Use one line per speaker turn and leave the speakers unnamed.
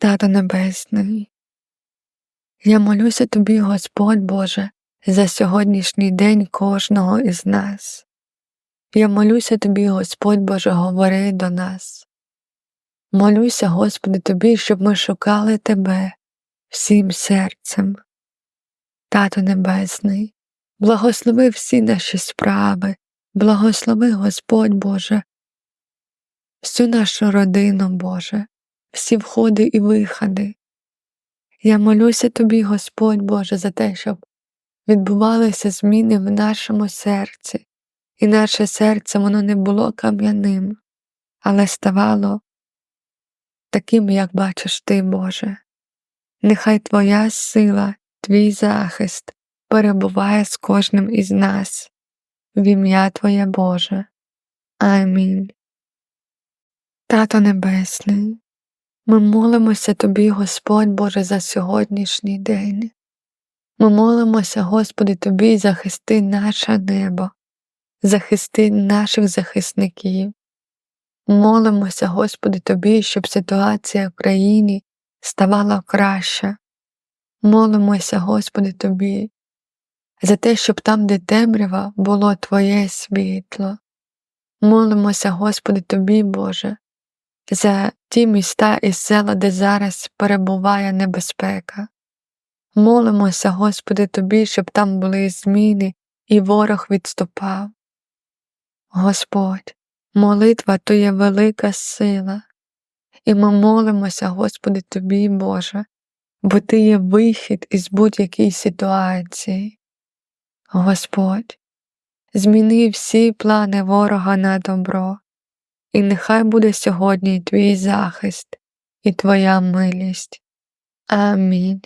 Тато Небесний, я молюся тобі, Господь Боже, за сьогоднішній день кожного із нас. Я молюся тобі, Господь Боже, говори до нас. Молюся, Господи, тобі, щоб ми шукали Тебе всім серцем. Тато Небесний, благослови всі наші справи, благослови Господь Боже, всю нашу родину, Боже, всі входи і виходи. Я молюся тобі, Господь Боже, за те, щоб відбувалися зміни в нашому серці, і наше серце воно не було кам'яним, але ставало таким, як бачиш ти, Боже. Нехай Твоя сила, Твій захист перебуває з кожним із нас, в ім'я Твоє Боже. Амінь. Тато Небесний, ми молимося Тобі, Господь Боже, за сьогоднішній день. Ми молимося, Господи, Тобі, захисти наше небо, захисти наших захисників. Молимося, Господи, Тобі, щоб ситуація в країні ставала краща. Молимося, Господи, Тобі, за те, щоб там, де темрява, було Твоє світло. Молимося, Господи, Тобі, Боже, за ті міста і села, де зараз перебуває небезпека. Молимося, Господи, Тобі, щоб там були зміни і ворог відступав. Господь, молитва то є велика сила, і ми молимося, Господи, Тобі, Боже, бо Ти є вихід із будь-якої ситуації. Господь, зміни всі плани ворога на добро, і нехай буде сьогодні Твій захист і Твоя милість. Амінь.